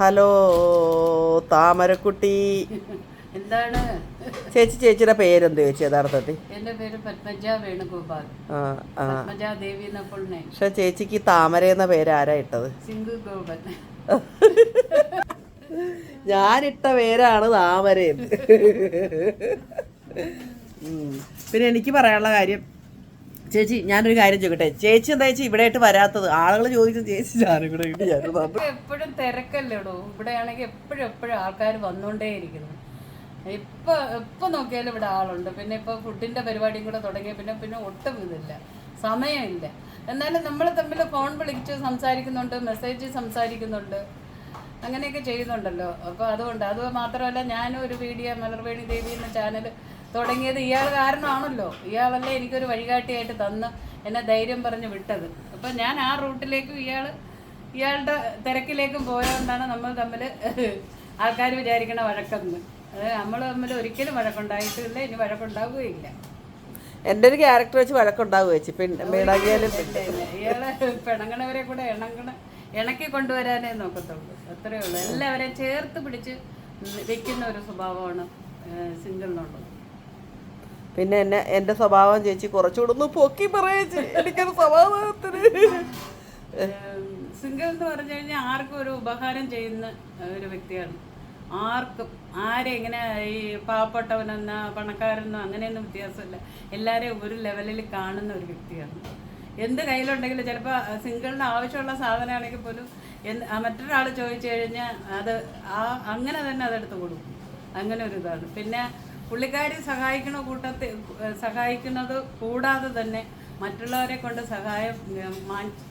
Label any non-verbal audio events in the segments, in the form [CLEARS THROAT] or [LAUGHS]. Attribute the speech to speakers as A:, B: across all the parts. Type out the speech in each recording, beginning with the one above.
A: Hello താമരക്കുട്ടി.
B: എന്താണ്?
A: ചേച്ചി ചേച്ചിയുടെ പേരെന്ത് ചേച്ചി യഥാർത്ഥത്തിൽ?
B: എന്റെ പേര് പത്മജ വേണുഗോപാൽ. പത്മജ ദേവി
A: പക്ഷെ ചേച്ചിക്ക് താമര എന്ന പേര് ആരാ ഇട്ടത്?
B: സിന്ധു ഗോപൻ.
A: ഞാനിട്ട പേരാണ് താമര. പിന്നെ എനിക്ക് പറയാനുള്ള കാര്യം ചേച്ചി ഞാനൊരു കാര്യം ചോദിക്കട്ടെ? ചേച്ചി എന്താ ചേച്ചി ഇവിടെ ആയിട്ട് വരാത്തത്? ആളുകൾ ചോദിച്ചു ചേച്ചി ഞാനും കൂടെ
B: എപ്പോഴും തിരക്കല്ലേടോ? ഇവിടെ ആണെങ്കിൽ എപ്പോഴും എപ്പോഴും ആൾക്കാർ വന്നുകൊണ്ടേയിരിക്കുന്നു ഇപ്പൊ ഇപ്പൊ നോക്കിയാലും ഇവിടെ ആളുണ്ട്. പിന്നെ ഇപ്പൊ ഫുഡിന്റെ പരിപാടിയും കൂടെ തുടങ്ങിയ പിന്നെ പിന്നെ ഒട്ടും ഇതില്ല. സമയമില്ല. എന്നാലും നമ്മൾ തമ്മിൽ ഫോൺ വിളിച്ച് സംസാരിക്കുന്നുണ്ട് മെസ്സേജ് സംസാരിക്കുന്നുണ്ട്. അങ്ങനെയൊക്കെ ചെയ്യുന്നുണ്ടല്ലോ. അപ്പോൾ അതുകൊണ്ട് അത് മാത്രമല്ല ഞാനും ഒരു വീഡിയോ മലർവേണി ദേവി എന്ന ചാനൽ തുടങ്ങിയത് ഇയാൾ കാരണമാണല്ലോ. ഇയാളല്ലേ എനിക്കൊരു വഴികാട്ടിയായിട്ട് തന്ന് എന്നെ ധൈര്യം പറഞ്ഞ് വിട്ടത്. അപ്പം ഞാൻ ആ റൂട്ടിലേക്കും ഇയാൾ ഇയാളുടെ തിരക്കിലേക്കും പോയതുകൊണ്ടാണ് നമ്മൾ തമ്മിൽ ആൾക്കാർ വിചാരിക്കണ വഴക്കെന്ന്. അത് നമ്മൾ തമ്മിൽ ഒരിക്കലും വഴക്കുണ്ടായിട്ടില്ല ഇനി വഴക്കുണ്ടാവുകയില്ല.
A: എന്റെ ഒരു ക്യാരക്ടർ വെച്ച് വഴക്കുണ്ടാവുക ചേച്ചി. പിന്നെ
B: ഇയാളെ. പിണങ്ങണവരെ കൂടെ ഇണങ്ങണ ഇണക്കി കൊണ്ടുവരാനേ നോക്കത്തുള്ളൂ. അത്രയേ ഉള്ളൂ. എല്ലാവരെയും ചേർത്ത് പിടിച്ച് വെക്കുന്ന ഒരു സ്വഭാവമാണ് സിംഗിളിനുള്ളത്.
A: പിന്നെ എന്നെ എന്റെ സ്വഭാവം ചേച്ചി കുറച്ചുകൂടെ ഒന്ന് പൊക്കി പറയേച്ചി. എനിക്കൊരു സ്വഭാവത്തിന്
B: സിംഗിൾ എന്ന് പറഞ്ഞു കഴിഞ്ഞാൽ ആർക്കും ഒരു ഉപകാരം ചെയ്യുന്ന ഒരു വ്യക്തിയാണ്. ആർക്കും ആരെ ഇങ്ങനെ ഈ പാവപ്പെട്ടവനെന്ന പണക്കാരെന്നോ അങ്ങനെയൊന്നും വ്യത്യാസമില്ല. എല്ലാവരെയും ഒരു ലെവലിൽ കാണുന്ന ഒരു വ്യക്തിയാണ്. എന്ത് കയ്യിലുണ്ടെങ്കിലും ചിലപ്പോൾ സിംഗിളിന് ആവശ്യമുള്ള സാധനമാണെങ്കിൽ പോലും എന്ത് മറ്റൊരാൾ ചോദിച്ചു കഴിഞ്ഞാൽ അത് ആ അങ്ങനെ തന്നെ അതെടുത്ത് കൊടുക്കും. അങ്ങനെ ഒരു ഇതാണ്. പിന്നെ പുള്ളിക്കാരി സഹായിക്കുന്ന കൂട്ടത്തിൽ സഹായിക്കുന്നത് കൂടാതെ തന്നെ മറ്റുള്ളവരെ കൊണ്ട് സഹായം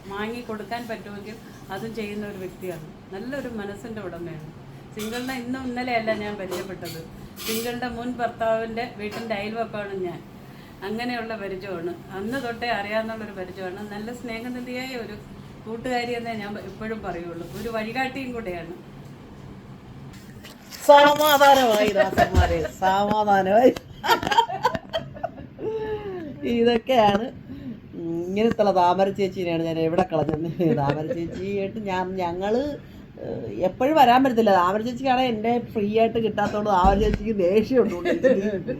B: വാങ്ങി കൊടുക്കാൻ പറ്റുമെങ്കിൽ അതും ചെയ്യുന്ന ഒരു വ്യക്തിയാണ്. നല്ലൊരു മനസ്സിന്റെ ഉടമയാണ്. സിംഗിളിനെ ഇന്നും ഇന്നലെയല്ല ഞാൻ പരിചയപ്പെട്ടത്. സിംഗിളിന്റെ മുൻ ഭർത്താവിന്റെ വീട്ടിന്റെ അയൽവക്കമാണ് ഞാൻ. അങ്ങനെയുള്ള പരിചയമാണ്. അന്ന് തൊട്ടേ അറിയാവുന്നുള്ളൊരു പരിചയമാണ്. നല്ല സ്നേഹനിധിയായ ഒരു കൂട്ടുകാരി എന്നേ ഞാൻ എപ്പോഴും പറയുള്ളൂ. ഒരു വഴികാട്ടിയും കൂടെയാണ്.
A: സമാധാനമായി ദാസന്മാരെ സമാധാനമായി. ഇതൊക്കെയാണ്. ഇങ്ങനത്തുള്ള താമര ചേച്ചീനെയാണ് ഞാൻ എവിടെ കളഞ്ഞത്? താമര ചേച്ചിയായിട്ട് ഞാൻ ഞങ്ങൾ ഏഹ്, എപ്പോഴും വരാൻ പറ്റത്തില്ല. താമര ചേച്ചിക്കാണ് എന്റെ ഫ്രീ ആയിട്ട് കിട്ടാത്തതുകൊണ്ട് താമര ചേച്ചിക്ക് ദേഷ്യമുണ്ട്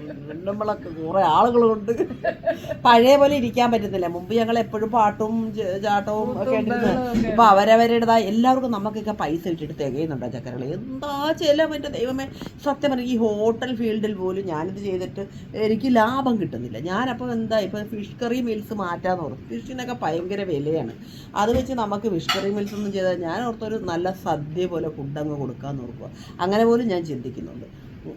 A: നമ്മളൊക്കെ കുറേ ആളുകളുണ്ട്. പഴയ പോലെ ഇരിക്കാൻ പറ്റുന്നില്ല മുമ്പ് ഞങ്ങൾ എപ്പോഴും പാട്ടും ചാട്ടവും ഒക്കെ ഇട്ടിരുന്നു ഇപ്പൊ അവരവരുടേതായ എല്ലാവർക്കും നമുക്കൊക്കെ പൈസ ഇട്ടിട്ട് തികയുന്നുണ്ടോ ചക്കരകൾ എന്താ ചില മറ്റേ ദൈവമേ സത്യം പറഞ്ഞ ഈ ഹോട്ടൽ ഫീൽഡിൽ പോലും ഞാനിത് ചെയ്തിട്ട് എനിക്ക് ലാഭം കിട്ടുന്നില്ല. ഞാനപ്പോൾ എന്താ ഇപ്പം ഫിഷ് കറി മീൽസ് മാറ്റാന്ന് ഓർത്തു. ഫിഷിനൊക്കെ ഭയങ്കര വിലയാണ്. അത് വെച്ച് നമുക്ക് ഫിഷ് കറി മീൽസ് ഒന്നും ചെയ്താൽ ഞാൻ ഓർത്തൊരു നല്ല സദ്യ പോലെ ഫുഡങ്ങ് കൊടുക്കാൻ കൊടുക്കാമെന്ന് ഓർക്കുക. അങ്ങനെ പോലും ഞാൻ ചിന്തിക്കുന്നുണ്ട്.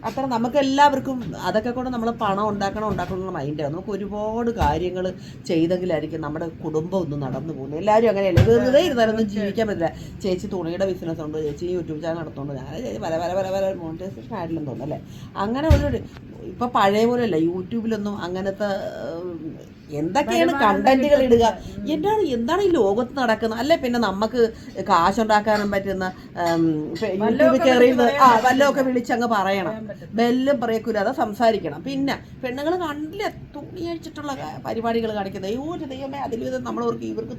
A: അത്ര നമുക്ക് എല്ലാവർക്കും അതൊക്കെ കൊണ്ട് നമ്മൾ പണം ഉണ്ടാക്കണം ഉണ്ടാക്കണം എന്നുള്ള മൈൻഡാണ് നമുക്ക് ഒരുപാട് കാര്യങ്ങൾ ചെയ്തെങ്കിലായിരിക്കും നമ്മുടെ കുടുംബം ഒന്ന് നടന്നു പോകുന്നത്. എല്ലാവരും അങ്ങനെ വെറുതെ ഇരുന്നാലൊന്നും ജീവിക്കാൻ പറ്റില്ല. ചേച്ചി തുണിയുടെ ബിസിനസ് ഉണ്ട്. ചേച്ചി യൂട്യൂബ് ചാനൽ നടത്തുന്നുണ്ട്. ഞാൻ ചേച്ചി പല പല പല പല മോണിറ്റൈസേഷൻ ആയിട്ടില്ലെന്ന് തോന്നുന്നു അല്ലേ? അങ്ങനെ ഒരു ഇപ്പൊ പഴയ പോലെയല്ല യൂട്യൂബിലൊന്നും അങ്ങനത്തെ എന്തൊക്കെയാണ് കണ്ടന്റുകൾ ഇടുക? എന്താണ് എന്താണ് ഈ ലോകത്ത് നടക്കുന്നത് അല്ലെ പിന്നെ നമുക്ക് കാശുണ്ടാക്കാനും പറ്റുന്ന യൂട്യൂബിൽ കയറി ആ വല്ലതൊക്കെ വിളിച്ചങ്ങ് പറയണം. ബെല്ലും പറയക്കൂല അതെ സംസാരിക്കണം. പിന്നെ പെണ്ണുങ്ങൾ കണ്ടില്ല തുണി അഴിച്ചിട്ടുള്ള പരിപാടികൾ കാണിക്കുന്നത് അയ്യോ ദൈവമേ അതിൽ വിധം നമ്മളവർക്ക് ഇവർക്ക്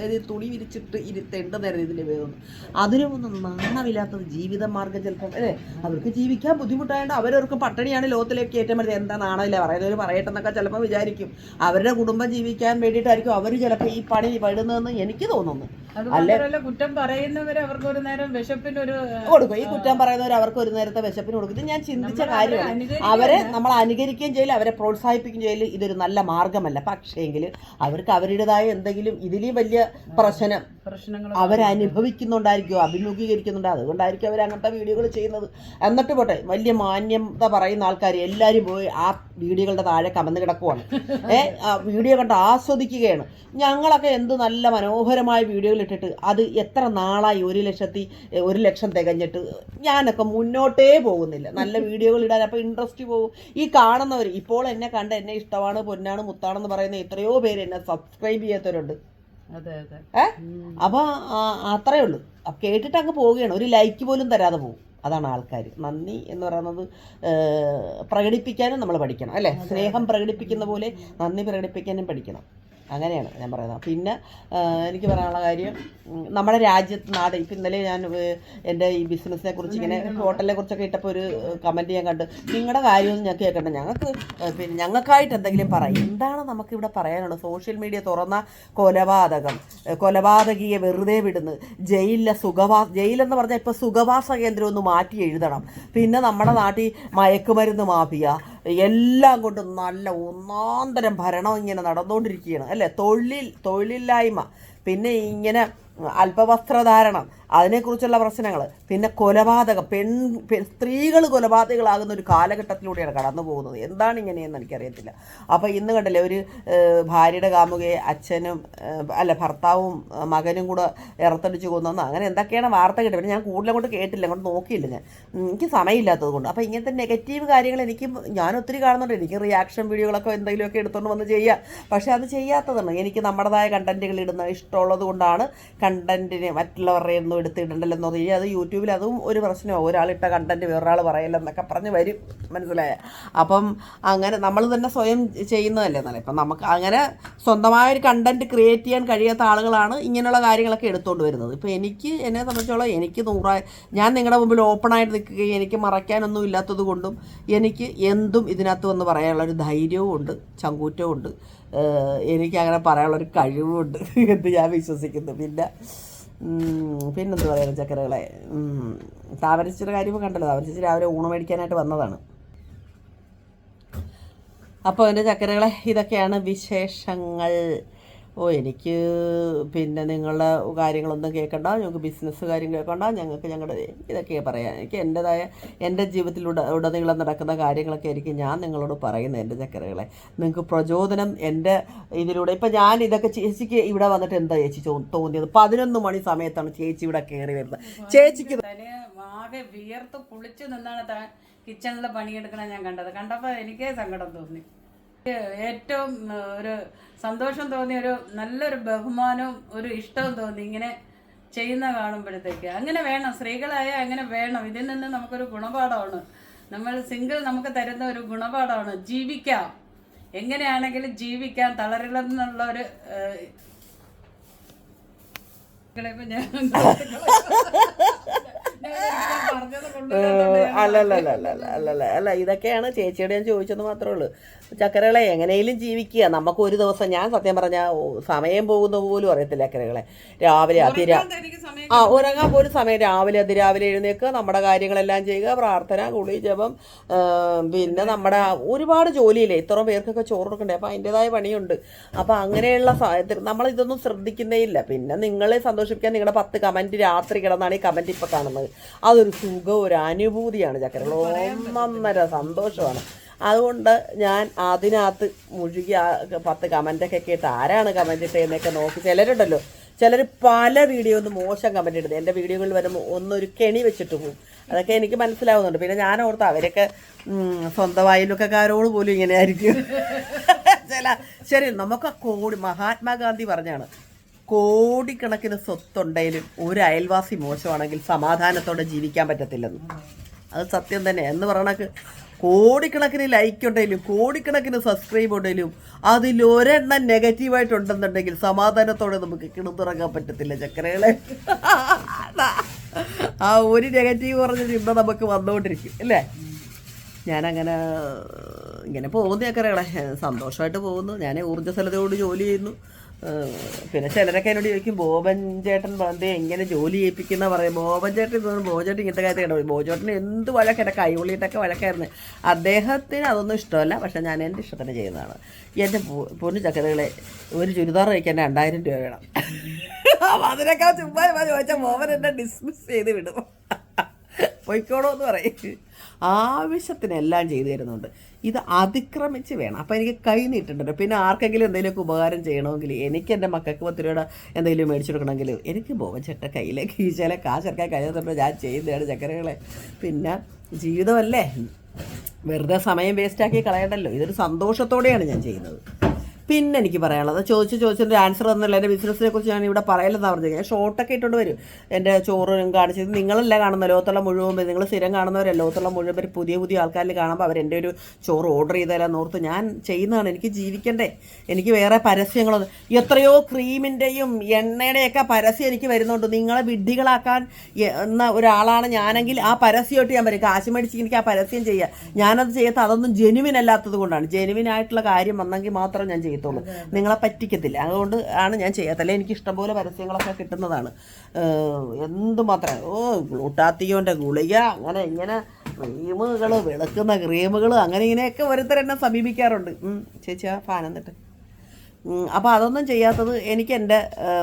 A: വരെ തുണി വിരിച്ചിട്ട് ഇരുത്തേണ്ടെന്നായിരുന്നു ഇതിൽ വേദന അതിനൊന്നും നാണമില്ലാത്തത് ജീവിത മാർഗം ചിലപ്പം അല്ലേ? അവർക്ക് ജീവിക്കാൻ ബുദ്ധിമുട്ടായതുകൊണ്ട് അവരവർക്ക് പട്ടിണിയാണ് ലോകത്തിലേക്ക് ഏറ്റവും വലിയ എന്താ പറയുന്നത്? പറയുന്നവർ പറയട്ടെ എന്നൊക്കെ ചിലപ്പോൾ വിചാരിക്കും. അവരുടെ കുടുംബം ജീവിക്കാൻ വേണ്ടിയിട്ടായിരിക്കും അവർ ചിലപ്പോൾ ഈ പണി പെടുന്നതെന്ന് എനിക്ക് തോന്നുന്നു.
B: കുറ്റം അവർക്ക് ഒരു നേരം വിശപ്പിനൊരു
A: കൊടുക്കും. ഈ കുറ്റം പറയുന്നവർ അവർക്ക് ഒരു നേരത്തെ വിശപ്പിന് കൊടുക്കും. ഇത് ഞാൻ ചിന്തിച്ച കാര്യമാണ്. അവരെ നമ്മൾ അനുകരിക്കുകയും ചെയ്യില്ല അവരെ പ്രോത്സാഹിപ്പിക്കുകയും ചെയ്യില്ല ഇതൊരു നല്ല മാർഗമല്ല. പക്ഷേങ്കിൽ അവർക്ക് അവരുടേതായ എന്തെങ്കിലും ഇതിലും വലിയ പ്രശ്നം
B: പ്രശ്നങ്ങൾ
A: അവരനുഭവിക്കുന്നുണ്ടായിരിക്കും അഭിമുഖീകരിക്കുന്നുണ്ട്. അതുകൊണ്ടായിരിക്കും അവർ അങ്ങനത്തെ വീഡിയോകൾ ചെയ്യുന്നത്. എന്നിട്ട് പോട്ടെ വലിയ മാന്യത പറയുന്ന ആൾക്കാർ എല്ലാവരും പോയി ആ വീഡിയോകളുടെ താഴെ കമന്ന് കിടക്കുവാണ്. ഏ വീഡിയോ കണ്ട് ആസ്വദിക്കുകയാണ്. ഞങ്ങളൊക്കെ എന്ത് നല്ല മനോഹരമായ വീഡിയോകൾ ഇട്ടിട്ട് അത് എത്ര നാളായി ഒരു ലക്ഷത്തി ഒരു ലക്ഷം തികഞ്ഞിട്ട് ഞാനൊക്കെ മുന്നോട്ടേ പോകുന്നില്ല. നല്ല വീഡിയോകൾ ഇടാൻ അപ്പോൾ ഇൻട്രസ്റ്റ് പോകും ഈ കാണുന്നവർ ഇപ്പോൾ എന്നെ കണ്ട് എന്നെ ഇഷ്ടമാണ് പൊന്നാണ് മുത്താണെന്ന് പറയുന്ന എത്രയോ പേര് എന്നെ സബ്സ്ക്രൈബ് ചെയ്യാത്തവരുണ്ട്. ഏ? അപ്പോൾ അത്രേ ഉള്ളൂ. കേട്ടിട്ട് അങ്ങ് പോവുകയാണ്. ഒരു ലൈക്ക് പോലും തരാതെ പോകും അതാണ് ആൾക്കാർ നന്ദി എന്ന് പറയുന്നത് പ്രകടിപ്പിക്കാനും നമ്മൾ പഠിക്കണം അല്ലേ? സ്നേഹം പ്രകടിപ്പിക്കുന്ന പോലെ നന്ദി പ്രകടിപ്പിക്കാനും പഠിക്കണം. അങ്ങനെയാണ് ഞാൻ പറയുന്നത്. പിന്നെ എനിക്ക് പറയാനുള്ള കാര്യം നമ്മുടെ രാജ്യത്ത് നാട് ഇപ്പം ഇന്നലെ ഞാൻ എന്റെ ഈ ബിസിനസ്സിനെ കുറിച്ച് ഇങ്ങനെ ഹോട്ടലിനെ കുറിച്ചൊക്കെ ഇട്ടപ്പോൾ ഒരു കമന്റ് ഞാൻ കണ്ടു. നിങ്ങളുടെ കാര്യമൊന്നും ഞങ്ങൾക്ക് കേൾക്കണ്ട. ഞങ്ങൾക്ക് പിന്നെ ഞങ്ങൾക്കായിട്ട് എന്തെങ്കിലും പറയും എന്താണ് നമുക്കിവിടെ പറയാനുള്ളത്? സോഷ്യൽ മീഡിയ തുറന്ന കൊലപാതകം കൊലപാതകിയെ വെറുതെ വിടുന്നു ജയിലിലെ സുഖവാ ജയിലെന്ന് പറഞ്ഞാൽ ഇപ്പോൾ സുഖവാസ കേന്ദ്രം ഒന്ന് മാറ്റി എഴുതണം. പിന്നെ നമ്മുടെ നാട്ടിൽ മയക്കുമരുന്ന് മാഫിയ എല്ലാം കൊണ്ടും നല്ല ഒന്നാന്തരം ഭരണം ഇങ്ങനെ നടന്നുകൊണ്ടിരിക്കുകയാണ് അല്ലേ? തൊഴിൽ തൊഴിലില്ലായ്മ. പിന്നെ ഇങ്ങനെ അല്പവസ്ത്രധാരണം. അതിനെക്കുറിച്ചുള്ള പ്രശ്നങ്ങൾ. പിന്നെ കൊലപാതകം. പെൺ സ്ത്രീകൾ കൊലപാതകളാകുന്ന ഒരു കാലഘട്ടത്തിലൂടെയാണ് കടന്നു പോകുന്നത്. എന്താണ് ഇങ്ങനെയെന്ന് എനിക്കറിയത്തില്ല. അപ്പോൾ ഇന്ന് കണ്ടല്ലേ ഒരു ഭാര്യയുടെ കാമുകയെ അച്ഛനും അല്ല ഭർത്താവും മകനും കൂടെ ഇറത്തടിച്ച് കൊന്നു അങ്ങനെ എന്തൊക്കെയാണ് വാർത്ത കേട്ടത്? പിന്നെ ഞാൻ കൂടുതലും കൊണ്ട് കേട്ടില്ല. അങ്ങോട്ട് നോക്കിയില്ല ഞാൻ. എനിക്ക് സമയമില്ലാത്തത് കൊണ്ട്. അപ്പോൾ ഇങ്ങനത്തെ നെഗറ്റീവ് കാര്യങ്ങൾ എനിക്ക് ഞാൻ ഒത്തിരി കാണുന്നുണ്ട്. എനിക്ക് റിയാക്ഷൻ വീഡിയോകളൊക്കെ എന്തെങ്കിലുമൊക്കെ എടുത്തുകൊണ്ട് വന്ന് ചെയ്യുക പക്ഷേ അത് ചെയ്യാത്തതാണ്. എനിക്ക് നമ്മുടേതായ കണ്ടന്റുകൾ ഇടുന്ന ഇഷ്ടമുള്ളത് കൊണ്ടാണ് കണ്ടന്റിനെ മറ്റുള്ളവരുടെ ഒന്നും എടുത്തിടണ്ടല്ലെന്ന് പറഞ്ഞാൽ അത് യൂട്യൂബിൽ അതും ഒരു പ്രശ്നമാണ് ഒരാളിട്ട കണ്ടന്റ് വേറൊരാൾ പറയില്ലെന്നൊക്കെ പറഞ്ഞ് വരും. മനസ്സിലായ? അപ്പം അങ്ങനെ നമ്മൾ തന്നെ സ്വയം ചെയ്യുന്നതല്ലേ എന്നാലും ഇപ്പം നമുക്ക് അങ്ങനെ സ്വന്തമായ ഒരു കണ്ടന്റ് ക്രിയേറ്റ് ചെയ്യാൻ കഴിയാത്ത ആളുകളാണ് ഇങ്ങനെയുള്ള കാര്യങ്ങളൊക്കെ എടുത്തുകൊണ്ട് വരുന്നത്. ഇപ്പോൾ എനിക്ക് എന്നെ സംബന്ധിച്ചോളം എനിക്ക് നൂറായി ഞാൻ നിങ്ങളുടെ മുമ്പിൽ ഓപ്പണായിട്ട് നിൽക്കുകയും എനിക്ക് മറയ്ക്കാനൊന്നും ഇല്ലാത്തത് കൊണ്ടും എനിക്ക് എന്തും ഇതിനകത്ത് വന്ന് പറയാനുള്ള ഒരു ധൈര്യവും ഉണ്ട് ചങ്കൂറ്റവും ഉണ്ട്. എനിക്ക് അങ്ങനെ പറയാനുള്ളൊരു കഴിവുമുണ്ട് എന്ന് ഞാൻ വിശ്വസിക്കുന്നു. പിന്നെ പിന്നെന്ത് പറയുന്നത് ചക്കരകളെ? താമരച്ചിയുടെ കാര്യം കണ്ടല്ലോ. താമരച്ചി രാവിലെ ഊണ് മേടിക്കാനായിട്ട് വന്നതാണ്. അപ്പോൾ എന്റെ ചക്കരകളെ ഇതൊക്കെയാണ് വിശേഷങ്ങൾ. ഓ എനിക്ക് പിന്നെ നിങ്ങളുടെ കാര്യങ്ങളൊന്നും കേൾക്കണ്ട ഞങ്ങൾക്ക് ബിസിനസ് കാര്യം കേൾക്കണ്ട ഞങ്ങൾക്ക് ഞങ്ങളുടെ ഇതൊക്കെ പറയാം. എനിക്ക് എന്റെതായ എന്റെ ജീവിതത്തിലൂടെ ഉട ഉടനീളം നടക്കുന്ന കാര്യങ്ങളൊക്കെ ആയിരിക്കും ഞാൻ നിങ്ങളോട് പറയുന്നത് എന്റെ ചക്കരകളെ. നിങ്ങൾക്ക് പ്രചോദനം എന്റെ ഇതിലൂടെ. ഇപ്പം ഞാൻ ഇതൊക്കെ ചേച്ചിക്ക് ഇവിടെ വന്നിട്ട് എന്താ ചേച്ചി തോന്നിയത്? പതിനൊന്ന് മണി സമയത്താണ് ചേച്ചി ഇവിടെ കയറി വരുന്നത്. ചേച്ചിക്ക്
B: ആകെ വിയർത്ത് കുളിച്ച് നിന്നാണ് കിച്ചണിൽ പണിയെടുക്കണ ഞാൻ കണ്ടത്. കണ്ടപ്പോൾ എനിക്കേ സങ്കടം തോന്നി. ഏറ്റവും ഒരു സന്തോഷം തോന്നിയ ഒരു നല്ലൊരു ബഹുമാനവും ഒരു ഇഷ്ടവും തോന്നി ഇങ്ങനെ ചെയ്യുന്ന കാണുമ്പോഴത്തേക്ക്. അങ്ങനെ വേണം സ്ത്രീകളായ അങ്ങനെ വേണം. ഇതിൽ നിന്ന് നമുക്കൊരു ഗുണപാഠമാണ്. നമ്മൾ സിംഗിൾ നമുക്ക് തരുന്ന ഒരു ഗുണപാഠമാണ് ജീവിക്കാം. എങ്ങനെയാണെങ്കിലും ജീവിക്കാൻ തളരില്ലെന്നുള്ള ഒരു ഞാൻ
A: അല്ലല്ല അല്ല അല്ലല്ല അല്ല ഇതൊക്കെയാണ് ചേച്ചിയുടെ ഞാൻ ചോദിച്ചത് മാത്രമേ ഉള്ളൂ. ചക്കരകളെ എങ്ങനെയും ജീവിക്കുക. നമുക്ക് ഒരു ദിവസം ഞാൻ സത്യം പറഞ്ഞാൽ സമയം പോകുന്ന പോലും അറിയത്തില്ല ചക്കരകളെ. രാവിലെ അതിരാ ആ ഉറങ്ങാൻ പോലും സമയം രാവിലെ അതിരാവിലെ എഴുന്നേൽക്കുക നമ്മുടെ കാര്യങ്ങളെല്ലാം ചെയ്യുക പ്രാർത്ഥന കുളി ജപം പിന്നെ നമ്മുടെ ഒരുപാട് ജോലിയില്ലേ? ഇത്ര പേർക്കൊക്കെ ചോറ് കൊടുക്കണ്ടേ? അപ്പം അതിന്റെതായ പണിയുണ്ട്. അപ്പം അങ്ങനെയുള്ള നമ്മൾ ഇതൊന്നും ശ്രദ്ധിക്കുന്നേ ഇല്ല. പിന്നെ നിങ്ങളെ സന്തോഷിപ്പിക്കാൻ നിങ്ങളുടെ പത്ത് കമന്റ് രാത്രി കിടന്നാണ് ഈ കമന്റ് ഇപ്പോൾ കാണുന്നത്. അതൊരു സുഖം ഒരു അനുഭൂതിയാണ് ചക്കരകൾ ഒന്നൊന്നര സന്തോഷമാണ്. അതുകൊണ്ട് ഞാൻ അതിനകത്ത് മുഴുകി ആ പത്ത് കമന്റൊക്കെ കേട്ട് ആരാണ് കമന്റ് ഇട്ടതെന്നൊക്കെ നോക്കി. ചിലരുണ്ടല്ലോ ചിലർ പല വീഡിയോ ഒന്ന് മോശം കമന്റ് ഇടുന്നത്. എന്റെ വീഡിയോകളിൽ വരുമ്പോൾ ഒന്നൊരു കെണി വെച്ചിട്ട് പോകും അതൊക്കെ എനിക്ക് മനസ്സിലാവുന്നുണ്ട്. പിന്നെ ഞാൻ ഓർത്ത് അവരൊക്കെ സ്വന്തം അയൽവക്കക്കാരോട് പോലും ഇങ്ങനെ ആയിരിക്കും. [LAUGHS] ചില ശരി നമുക്ക് കോടി മഹാത്മാഗാന്ധി പറഞ്ഞാണ് കോടിക്കണക്കിന് സ്വത്തുണ്ടെങ്കിലും ഒരു അയൽവാസി മോശമാണെങ്കിൽ സമാധാനത്തോടെ ജീവിക്കാൻ പറ്റത്തില്ലെന്ന്. അത് സത്യം തന്നെ. എന്ന് പറയണക്ക് കോടിക്കണക്കിന് ലൈക്ക് ഉണ്ടെങ്കിലും കോടിക്കണക്കിന് സബ്സ്ക്രൈബ് ഉണ്ടെങ്കിലും അതിൽ ഒരെണ്ണം നെഗറ്റീവായിട്ടുണ്ടെന്നുണ്ടെങ്കിൽ സമാധാനത്തോടെ നമുക്ക് കിണുത്തുറങ്ങാൻ പറ്റത്തില്ല ചക്കരകളെ. ആ ഒരു നെഗറ്റീവ് പറഞ്ഞ ചിന്ത നമുക്ക് വന്നുകൊണ്ടിരിക്കും അല്ലേ? ഞാനങ്ങനെ ഇങ്ങനെ പോകുന്നു ചക്കരകളെ. സന്തോഷമായിട്ട് പോകുന്നു. ഞാൻ ഊർജസ്വലതയോട് ജോലി ചെയ്യുന്നു. പിന്നെ ചിലരൊക്കെ എന്നോട് ചോദിക്കും ബോബൻ ചേട്ടൻ വന്നേ എങ്ങനെ ജോലി ചെയ്യിപ്പിക്കുന്ന പറയും ബോബൻ ചേട്ടൻ ബോബൻ ഇങ്ങനത്തെ കാര്യത്തിൽ കണ്ടു ബോബോചേട്ടന് എന്ത് വഴക്ക് എന്റെ കൈകൊള്ളിയിട്ടൊക്കെ വഴക്കായിരുന്നു. അദ്ദേഹത്തിന് അതൊന്നും ഇഷ്ടമല്ല പക്ഷെ ഞാൻ എന്റെ ഇഷ്ടത്തിന് ചെയ്യുന്നതാണ്. എന്റെ പൊന്നു ചക്കരകളെ ഒരു ചുരിദാർ കഴിക്കാൻ രണ്ടായിരം രൂപ വേണം. അപ്പം അതിനൊക്കെ ചുമ്മാ ചോദിച്ചാൽ മോഹൻ എന്നെ ഡിസ്മിസ് ചെയ്ത് വിടും. പൊയ്ക്കോളൂ എന്ന് പറയും. ആവശ്യത്തിന് എല്ലാം ചെയ്തു തരുന്നുണ്ട്. ഇത് അതിക്രമിച്ച് വേണം. അപ്പോൾ എനിക്ക് കൈ നീട്ടുന്നുണ്ട് പിന്നെ ആർക്കെങ്കിലും എന്തെങ്കിലുമൊക്കെ ഉപകാരം ചെയ്യണമെങ്കിൽ എനിക്ക് എന്റെ മക്കൾക്ക് പത്ത് രൂപയുടെ എന്തെങ്കിലും മേടിച്ചു കൊടുക്കണമെങ്കിൽ എനിക്ക് ബോവച്ചട്ട കയ്യിലേക്ക് ഈശാലെ കാശിറക്കാൻ കഴിയാത്തപ്പോൾ ഞാൻ ചെയ്യുന്നതാണ് ചക്കരകളെ. പിന്നെ ജീവിതമല്ലേ? വെറുതെ സമയം വേസ്റ്റാക്കി കളയണ്ടല്ലോ. ഇതൊരു സന്തോഷത്തോടെയാണ് ഞാൻ ചെയ്യുന്നത്. പിന്നെ എനിക്ക് പറയാനുള്ളത് ചോദിച്ച് ചോദിച്ചതിന്റെ ആൻസർ തന്നില്ല. എന്റെ ബിസിനസ്സിനെ കുറിച്ച് ഞാൻ ഇവിടെ പറയലെന്നാണ് പറഞ്ഞത്. ഷോർട്ടൊക്കെ ഇട്ടുകൊണ്ട് വരും. എന്റെ ചോറും കാണിച്ചത് നിങ്ങളല്ല കാണുന്ന ലോകത്തുള്ള മുഴുവൻ നിങ്ങൾ സ്ഥിരം കാണുന്നവരല്ല. ലോകത്തുള്ള മുഴുവൻ പേര് പുതിയ പുതിയ ആൾക്കാരിൽ കാണുമ്പോൾ അവരെന്റെ ഒരു ചോറ് ഓർഡർ ചെയ്താലെന്ന് ഓർത്ത് ഞാൻ ചെയ്യുന്നതാണ്. എനിക്ക് ജീവിക്കണ്ടേ. എനിക്ക് വേറെ പരസ്യങ്ങളൊന്നും എത്രയോ ക്രീമിന്റെയും എണ്ണയുടെയൊക്കെ പരസ്യം എനിക്ക് വരുന്നുണ്ട്. നിങ്ങളെ വിഡ്ഢികളാക്കാൻ എന്ന ഒരാളാണ് ഞാനെങ്കിൽ ആ പരസ്യമായിട്ട് ഞാൻ വരും. കാശ് മേടിച്ച് എനിക്ക് ആ പരസ്യം ചെയ്യുക ഞാനത് ചെയ്യാത്ത അതൊന്നും ജെനുവിൻ അല്ലാത്തത് കൊണ്ടാണ്. ജെനുവിൻ ആയിട്ടുള്ള കാര്യം വന്നെങ്കിൽ മാത്രം ഞാൻ ചെയ്യത്തുള്ളൂ. നിങ്ങളെ പറ്റിക്കത്തില്ല. അതുകൊണ്ട് ആണ് ഞാൻ ചെയ്യാത്തല്ല എനിക്ക് ഇഷ്ടംപോലെ പരസ്യങ്ങളൊക്കെ കിട്ടുന്നതാണ്. എന്തുമാത്രം? ഓ ഗ്ലൂട്ടാത്തിയോന്റെ ഗുളിക അങ്ങനെ ഇങ്ങനെ ക്രീമുകൾ വെളുക്കുന്ന ക്രീമുകൾ അങ്ങനെ ഇങ്ങനെയൊക്കെ ഓരോരുത്തരെന്നെ സമീപിക്കാറുണ്ട്. ചേച്ചി ആ ഫാൻ എന്നിട്ട്. അപ്പോൾ അതൊന്നും ചെയ്യാത്തത് എനിക്ക് എന്റെ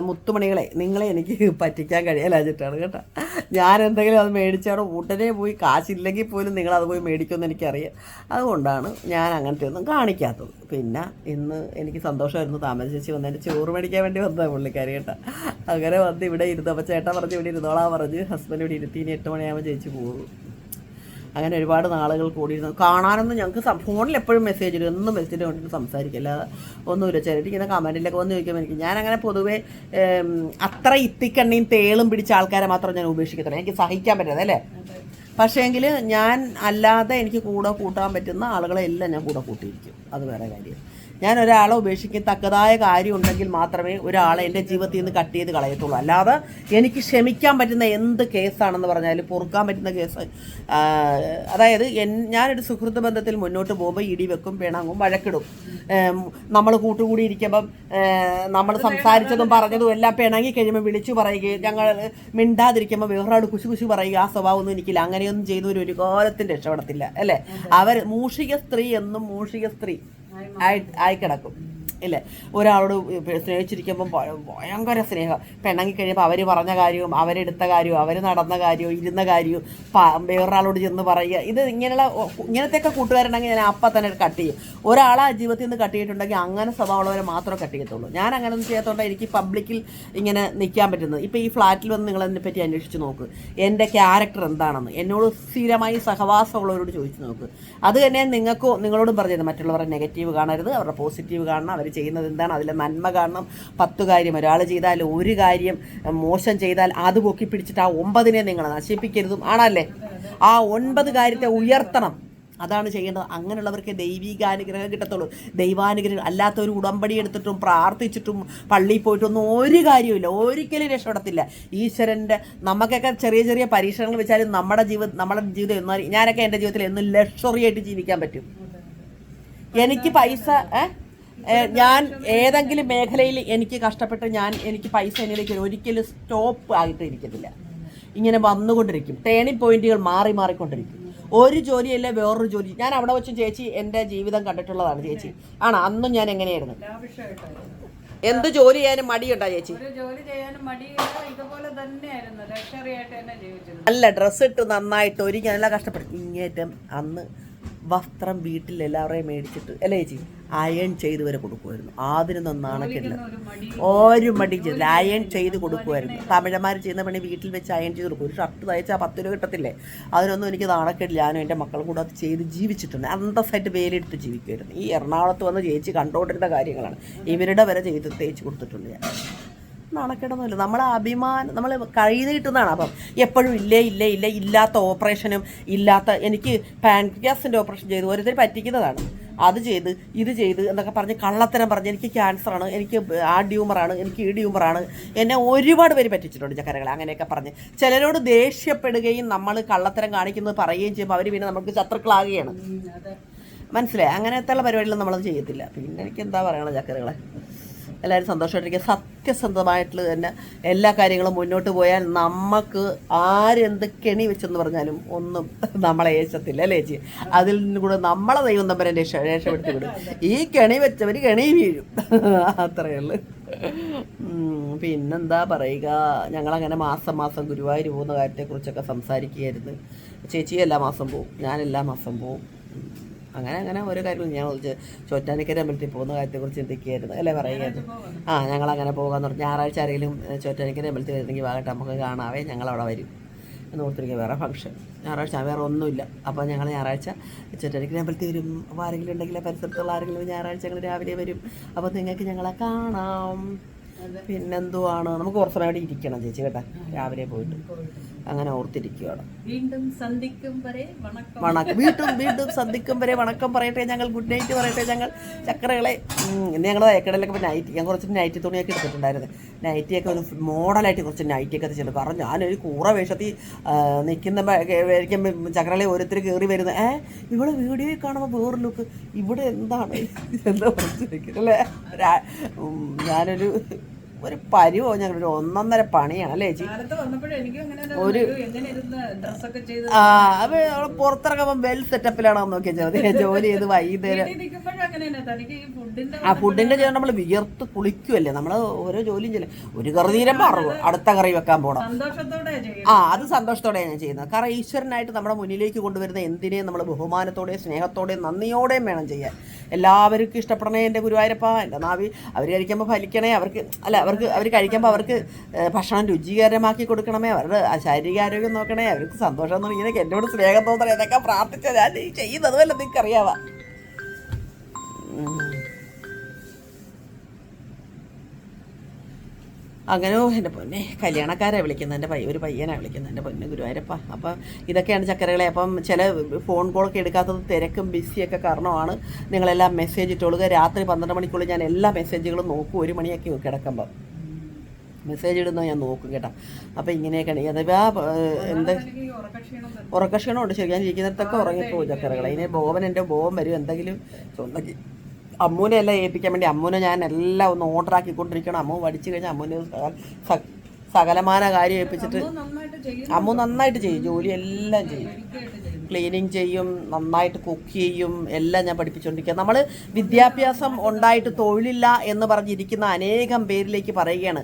A: മുത്തുമണികളെ നിങ്ങളെ എനിക്ക് [LAUGHS] പറ്റിക്കാൻ കഴിയലാഞ്ഞിട്ടാണ് കേട്ടോ. ഞാൻ എന്തെങ്കിലും അത് മേടിച്ചാടോ ഉടനെ പോയി കാശില്ലെങ്കിൽ പോലും നിങ്ങളത് പോയി മേടിക്കുമെന്ന് എനിക്കറിയാം. അതുകൊണ്ടാണ് ഞാൻ അങ്ങനത്തെ ഒന്നും കാണിക്കാത്തത്. പിന്നെ ഇന്ന് എനിക്ക് സന്തോഷമായിരുന്നു താമര ചേച്ചി വന്ന് എന്റെ ചോറ് മേടിക്കാൻ വേണ്ടി വന്നതാണ് പുള്ളിക്കാരി കേട്ടോ. അങ്ങനെ വന്ന് ഇവിടെ ഇരുന്നപ്പോൾ ചേട്ടാ ചേട്ടൻ പറഞ്ഞ് ഇവിടെ ഇരുന്നോളാ പറഞ്ഞ് ഹസ്ബൻഡ് ഇവിടെ ഇരുത്തി ഇനി എട്ട് മണിയാകുമ്പോൾ ചേച്ചി പോകും. അങ്ങനെ ഒരുപാട് നാളുകൾ കൂടിയിരുന്നു. കാണാനൊന്നും ഞങ്ങൾക്ക് ഫോണിൽ എപ്പോഴും മെസ്സേജ് ഇടും. എന്നും മെസ്സേജ് കൊണ്ടിട്ട് സംസാരിക്കില്ല. ഒന്നുമില്ല. ചിലർ ഇങ്ങനെ കമന്റിലൊക്കെ വന്ന് ചോദിക്കുമ്പോൾ എനിക്ക്. ഞാൻ അങ്ങനെ പൊതുവേ അത്ര ഇത്തിക്കണ്ണിയും തേളും പിടിച്ച ആൾക്കാരെ മാത്രം ഞാൻ ഉപേക്ഷിക്കത്തില്ല എനിക്ക് സഹിക്കാൻ പറ്റാതെ അല്ലേ? പക്ഷേങ്കിൽ ഞാൻ അല്ലാതെ എനിക്ക് കൂടെ കൂട്ടാൻ പറ്റുന്ന ആളുകളെ എല്ലാം ഞാൻ കൂടെ കൂട്ടിയിരിക്കും. അത് വേറെ കാര്യം. ഞാൻ ഒരാളെ ഉപേക്ഷിക്കാൻ തക്കതായ കാര്യം ഉണ്ടെങ്കിൽ മാത്രമേ ഒരാളെ എന്റെ ജീവിതത്തിൽ നിന്ന് കട്ട് ചെയ്ത് കളയത്തുള്ളൂ. അല്ലാതെ എനിക്ക് ക്ഷമിക്കാൻ പറ്റുന്ന എന്ത് കേസാണെന്ന് പറഞ്ഞാൽ പൊറുക്കാൻ പറ്റുന്ന കേസ് അതായത് എൻ ഞാനൊരു സുഹൃത്ത് ബന്ധത്തിൽ മുന്നോട്ട് പോകുമ്പോൾ ഇടി വെക്കും പിണങ്ങും വഴക്കിടും. നമ്മൾ കൂട്ടുകൂടി ഇരിക്കുമ്പം നമ്മൾ സംസാരിച്ചതും പറഞ്ഞതും എല്ലാം പിണങ്ങി കഴിയുമ്പോൾ വിളിച്ചു പറയുകയും ഞങ്ങൾ മിണ്ടാതിരിക്കുമ്പോൾ വേറൊരാൾ കുശു കുശു പറയുക ആ സ്വഭാവമൊന്നും എനിക്കില്ല. അങ്ങനെയൊന്നും ചെയ്തവർ ഒരു കാലത്തും രക്ഷപ്പെടത്തില്ല അല്ലേ? അവർ മൂഷിക സ്ത്രീ എന്നും മൂഷിക സ്ത്രീ. ആയി ആയി കിടക്കും ഇല്ലേ? ഒരാളോട് സ്നേഹിച്ചിരിക്കുമ്പം ഭയ- ഭയങ്കര സ്നേഹം. പെണ്ണങ്ങി കഴിയുമ്പോൾ അവർ പറഞ്ഞ കാര്യവും അവരെടുത്ത കാര്യവും അവർ നടന്ന കാര്യവും ഇരുന്ന കാര്യവും വേറൊരാളോട് ചെന്ന് പറയുക. ഇത് ഇങ്ങനെയുള്ള ഇങ്ങനത്തെയൊക്കെ കൂട്ടുകാരുണ്ടെങ്കിൽ ഞാൻ അപ്പം തന്നെ കട്ട് ചെയ്യും. ഒരാളെ ജീവിതത്തിൽ നിന്ന് കട്ട് ചെയ്തിട്ടുണ്ടെങ്കിൽ അങ്ങനെ സ്വഭാവമുള്ളവരെ മാത്രമേ കട്ട് ചെയ്യത്തുള്ളൂ. ഞാൻ അങ്ങനെ ഒന്നും ചെയ്യാത്തതുകൊണ്ട് എനിക്ക് പബ്ലിക്കിൽ ഇങ്ങനെ നിൽക്കാൻ പറ്റുന്നത്. ഇപ്പോൾ ഈ ഫ്ലാറ്റിൽ വന്ന് നിങ്ങൾ എന്നെ പറ്റി അന്വേഷിച്ച് നോക്ക്. എന്റെ ക്യാരക്ടർ എന്താണെന്ന്. എന്നോട് സ്ഥിരമായി സഹവാസമുള്ളവരോട് ചോദിച്ചു നോക്ക്. അത് തന്നെ നിങ്ങൾക്ക് നിങ്ങളോടും പറഞ്ഞത്. മറ്റുള്ളവരെ നെഗറ്റീവ് കാണരുത് അവരുടെ പോസിറ്റീവ് കാണണം അവർ ചെയ്യുന്നത് എന്താണ്? അതിലെ നന്മ കാണണം. പത്ത് കാര്യം ഒരാൾ ചെയ്താൽ ഒരു കാര്യം മോശം ചെയ്താൽ അത് പൊക്കി പിടിച്ചിട്ട് ആ ഒമ്പതിനെ നിങ്ങൾ നശിപ്പിക്കരുതും. ആണല്ലേ? ആ ഒൻപത് കാര്യത്തെ ഉയർത്തണം. അതാണ് ചെയ്യേണ്ടത്. അങ്ങനെയുള്ളവർക്ക് ദൈവികാനുഗ്രഹം കിട്ടത്തുള്ളൂ. ദൈവാനുഗ്രഹം അല്ലാത്ത ഒരു ഉടമ്പടി എടുത്തിട്ടും പ്രാർത്ഥിച്ചിട്ടും പള്ളിയിൽ പോയിട്ടൊന്നും ഒരു കാര്യമില്ല ഒരിക്കലും രക്ഷപ്പെടത്തില്ല. ഈശ്വരന്റെ നമുക്കൊക്കെ ചെറിയ ചെറിയ പരീക്ഷണങ്ങൾ വെച്ചാലും നമ്മുടെ ജീവിതം നമ്മുടെ ജീവിതം എന്ന് ഞാനൊക്കെ എന്റെ ജീവിതത്തിൽ എന്നും ലക്ഷറിയായിട്ട് ജീവിക്കാൻ പറ്റും. എനിക്ക് പൈസ ഏ? ഞാൻ ഏതെങ്കിലും മേഖലയിൽ എനിക്ക് കഷ്ടപ്പെട്ട് ഞാൻ എനിക്ക് പൈസ എന്നിലേക്ക് ഒരിക്കലും സ്റ്റോപ്പ് ആയിട്ട് ഇരിക്കത്തില്ല ഇങ്ങനെ വന്നുകൊണ്ടിരിക്കും. ടേണിംഗ് പോയിന്റുകൾ മാറി മാറിക്കൊണ്ടിരിക്കും. ഒരു ജോലിയല്ല വേറൊരു ജോലി. ഞാൻ അവിടെ വെച്ച് ചേച്ചി എന്റെ ജീവിതം കണ്ടിട്ടുള്ളതാണ് ചേച്ചി. ആണ് അന്നും ഞാൻ എങ്ങനെയായിരുന്നു? എന്ത് ജോലി ചെയ്യാനും മടിയുണ്ടോ ചേച്ചി? അല്ല ഡ്രസ്സ് ഇട്ട് നന്നായിട്ട് ഒരിക്കലും നല്ല കഷ്ടപ്പെട്ടു. ഇങ്ങേറ്റം അന്ന് വസ്ത്രം വീട്ടിൽ എല്ലാവരെയും മേടിച്ചിട്ട് അല്ലേ ചേച്ചി? അയൺ ചെയ്ത് വരെ കൊടുക്കുമായിരുന്നു അതിനൊന്നും നാണക്കില്ല
B: ഒരു മടി.
A: ഒരു മടി ചെയ്തില്ല അയൺ ചെയ്ത് കൊടുക്കുമായിരുന്നു തമിഴന്മാർ ചെയ്യുന്ന പണി വീട്ടിൽ വെച്ച് അയൺ ചെയ്ത് കൊടുക്കും. ഒരു ഷർട്ട് തയ്ച്ചാൽ പത്ത് രൂപ കിട്ടത്തില്ലേ? അതിനൊന്നും എനിക്ക് നാണക്കില്ല ഞാനും എന്റെ മക്കളും കൂടെ അത് ചെയ്ത് ജീവിച്ചിട്ടുണ്ട്. അന്തസ്സായിട്ട് വേലെടുത്ത് ജീവിക്കുമായിരുന്നു ഈ എറണാകുളത്ത് വന്ന് ചേച്ചി കണ്ടുകൊണ്ടിരുന്ന കാര്യങ്ങളാണ്. ഇവരുടെ വരെ ചെയ്ത് തേച്ച് കൊടുത്തിട്ടുണ്ട് ഞാൻ. നാണക്കേടൊന്നുമില്ല. നമ്മളെ അഭിമാനം നമ്മൾ കൈ കിട്ടുന്നതാണ്. അപ്പം എപ്പോഴും ഇല്ലേ ഇല്ലേ ഇല്ല ഇല്ലാത്ത ഓപ്പറേഷനും ഇല്ലാത്ത എനിക്ക് പാൻക്രിയാസിന്റെ ഓപ്പറേഷൻ ചെയ്തു. ഓരോരുത്തർ പറ്റിക്കുന്നതാണ്. അത് ചെയ്ത് ഇത് ചെയ്ത് എന്നൊക്കെ പറഞ്ഞ് കള്ളത്തരം പറഞ്ഞ് എനിക്ക് ക്യാൻസറാണ് എനിക്ക് ആ ട്യൂമറാണ് എനിക്ക് ഈ ട്യൂമറാണ് എന്നെ ഒരുപാട് പേര് പറ്റിച്ചിട്ടുണ്ട് ചക്കരകളെ അങ്ങനെയൊക്കെ പറഞ്ഞ്. ചിലരോട് ദേഷ്യപ്പെടുകയും നമ്മൾ കള്ളത്തരം കാണിക്കുന്നത് പറയുകയും ചെയ്യുമ്പോൾ അവർ പിന്നെ നമുക്ക് ശത്രുക്കളാകുകയാണ്. മനസ്സിലായി? അങ്ങനത്തെ ഉള്ള പരിപാടികളൊന്നും നമ്മളത് ചെയ്യത്തില്ല. പിന്നെ എനിക്ക് എന്താ പറയണത് ചക്കരകളെ? എല്ലാവരും സന്തോഷമായിട്ടിരിക്കുക. സത്യസന്ധമായിട്ടുള്ള തന്നെ എല്ലാ കാര്യങ്ങളും മുന്നോട്ട് പോയാൽ നമുക്ക് ആരെന്ത് കെണി വെച്ചെന്ന് പറഞ്ഞാലും ഒന്നും നമ്മളെ ഏശത്തില്ല അല്ലേ ചേച്ചി? അതിൽ നിന്ന് കൂടെ നമ്മളെ ദൈവം തമ്പരെ രക്ഷ രക്ഷപ്പെടുത്തി വിടും. ഈ കെണി വെച്ചവർ കെണി വീഴും. അത്രയേ ഉള്ളൂ. പിന്നെന്താ പറയുക? ഞങ്ങളങ്ങനെ മാസം മാസം ഗുരുവായൂർ പോകുന്ന കാര്യത്തെക്കുറിച്ചൊക്കെ സംസാരിക്കുകയായിരുന്നു. ചേച്ചി എല്ലാ മാസം പോവും. ഞാൻ എല്ലാ മാസം പോവും. അങ്ങനെ അങ്ങനെ ഓരോ കാര്യങ്ങളും ഞാൻ വിളിച്ച് ചോറ്റാനിക്കര അമ്പലത്തിൽ പോകുന്ന കാര്യത്തെക്കുറിച്ച് ചിന്തിക്കുകയായിരുന്നു. അല്ലേ പറയുകയായിരുന്നു. ആ ഞങ്ങൾ അങ്ങനെ പോകാമെന്ന് പറഞ്ഞു. ഞായറാഴ്ച ആരെങ്കിലും ചോറ്റാനിക്കര അമ്പലത്തിൽ വരുന്നെങ്കിൽ വാകട്ടെ നമുക്ക് കാണാവേ ഞങ്ങളവിടെ വരും എന്ന് ഓർത്തിരിക്കുക. വേറെ ഫംഗ്ഷൻ ഞായറാഴ്ച വേറെ ഒന്നുമില്ല. അപ്പോൾ ഞങ്ങൾ ഞായറാഴ്ച ചോറ്റാനിക്കര അമ്പലത്തിൽ വരും. അപ്പോൾ ആരെങ്കിലും ഉണ്ടെങ്കിൽ പരിസരത്തുള്ള ആരെങ്കിലും ഞായറാഴ്ച ഞങ്ങൾ രാവിലെ വരും. അപ്പോൾ നിങ്ങൾക്ക് ഞങ്ങളെ കാണാം. പിന്നെന്തുവാണ്? നമുക്ക് കുറച്ച് നേരം ഇരിക്കണം ചേച്ചി കേട്ടാ. രാവിലെ പോയിട്ട്. അങ്ങനെ ഓർത്തിരിക്കുകയാണ്
B: വീണ്ടും സന്ധിക്കും വരെ വണക്കം.
A: വണക്കം. വീണ്ടും വീണ്ടും സന്ധിക്കും വരെ വണക്കം പറയട്ടെ ഞങ്ങൾ. ഗുഡ് നൈറ്റ് പറയട്ടെ ഞങ്ങൾ. ചക്കരകളെ ഇന്ന് ഞങ്ങൾ ഏക്കടയിലൊക്കെ നൈറ്റ് ഞാൻ കുറച്ച് നൈറ്റ് തുണിയൊക്കെ എടുത്തിട്ടുണ്ടായിരുന്നു. നൈറ്റിയൊക്കെ ഒരു മോഡലായിട്ട് കുറച്ച് നൈറ്റിയൊക്കെ ചെയ്തു കാരണം ഞാനൊരു കൂറ വേഷത്തിൽ നിൽക്കുന്ന ചക്കരകളെ ഓരോരുത്തർ കയറി വരുന്നത്. ഏ ഇവിടെ വീഡിയോയിൽ കാണുമ്പോൾ വേറെ ലുക്ക്. ഇവിടെ എന്താണ്? [LAUGHS] എന്താ പറഞ്ഞു അല്ലേ? ഞാനൊരു ഒരു പരിവോ ഞങ്ങളൊരു ഒന്നൊന്നര പണിയാണ് അല്ലേ ചേച്ചി? ഒരു- ആ അപ്പൊ പുറത്തിറങ്ങുമ്പോൾ വെൽ സെറ്റപ്പിലാണോ നോക്കിയാൽ ജോലി ചെയ്ത് വൈകുന്നേരം ആ ഫുഡിന്റെ ചെയ്ത് നമ്മൾ വിയർത്ത് കുളിക്കുമല്ലേ നമ്മൾ ഓരോ ജോലിയും ചെയ്യില്ല ഒരു കറി തീരം മാറും അടുത്ത കറി വെക്കാൻ
B: പോണം.
A: ആ അത് സന്തോഷത്തോടെയാണ് ഞാൻ ചെയ്യുന്നത്. കാരണം ഈശ്വരനായിട്ട് നമ്മുടെ മുന്നിലേക്ക് കൊണ്ടുവരുന്ന എന്തിനേയും നമ്മൾ ബഹുമാനത്തോടെയും സ്നേഹത്തോടെയും നന്ദിയോടെയും വേണം ചെയ്യാൻ. എല്ലാവർക്കും ഇഷ്ടപ്പെടണേ എന്റെ ഗുരുവായൂരപ്പ എന്റെ നാവി. അവർ കഴിക്കുമ്പോൾ ഫലിക്കണേ. അവർക്ക് അല്ല അവർക്ക് അവർ കഴിക്കുമ്പോൾ അവർക്ക് ഭക്ഷണം രുചികരമാക്കി കൊടുക്കണമേ. അവരുടെ ആ ശാരീരികാരോഗ്യം നോക്കണേ. അവർക്ക് സന്തോഷം എന്ന് ഇങ്ങനെ എന്നോട് സ്നേഹം തോന്നണേ. എന്നൊക്കെ പ്രാർത്ഥിച്ചാൽ ഞാൻ ചെയ്യുന്നത് നിങ്ങൾക്ക് അങ്ങനെ എന്റെ പൊന്നെ കല്യാണക്കാരെ വിളിക്കുന്നത് എന്റെ പയ്യ ഒരു പയ്യനാണ് വിളിക്കുന്നത് എന്റെ പൊന്നെ ഗുരുവായൂരപ്പ. അപ്പം ഇതൊക്കെയാണ് ചക്കരകളെ അപ്പം ചില ഫോൺ കോളൊക്കെ എടുക്കാത്തത് തിരക്കും ബിസിയൊക്കെ കാരണമാണ് നിങ്ങളെല്ലാം മെസ്സേജ് ഇട്ടോളുക. രാത്രി പന്ത്രണ്ട് മണിക്കുള്ളിൽ ഞാൻ എല്ലാ മെസ്സേജുകളും നോക്കും. ഒരു മണിയൊക്കെ കിടക്കുമ്പം. മെസ്സേജ് ഇടുന്നോ ഞാൻ നോക്കും കേട്ടോ. അപ്പം ഇങ്ങനെയൊക്കെയാണ്. അഥവാ എന്ത്. ഉറക്കക്ഷീണമുണ്ട് ശരി ഞാൻ ഇരിക്കുന്നിടത്തൊക്കെ ഉറങ്ങിപ്പോകും ചക്കരകളെ. ഇനി ബോബൻ എന്റെ ബോബൻ വരും. എന്തെങ്കിലും സ്വന്തം അമ്മൂനെ എല്ലാം ഏൽപ്പിക്കാൻ വേണ്ടി അമ്മൂനെ ഞാൻ എല്ലാം ഒന്ന് ഓർഡർ ആക്കിക്കൊണ്ടിരിക്കണം. അമ്മു പഠിച്ചു കഴിഞ്ഞാൽ അമ്മൂനെ സകലമാന കാര്യം ഏൽപ്പിച്ചിട്ട്
B: അമ്മു നന്നായിട്ട് ചെയ്യും.
A: ജോലി എല്ലാം ചെയ്യും. ക്ലീനിങ് ചെയ്യും നന്നായിട്ട് കുക്ക് ചെയ്യും എല്ലാം ഞാൻ പഠിപ്പിച്ചുകൊണ്ടിരിക്കുക നമ്മൾ വിദ്യാഭ്യാസം ഉണ്ടായിട്ട് തൊഴിലില്ല എന്ന് പറഞ്ഞിരിക്കുന്ന അനേകം പേരിലേക്ക് പറയുകയാണ്.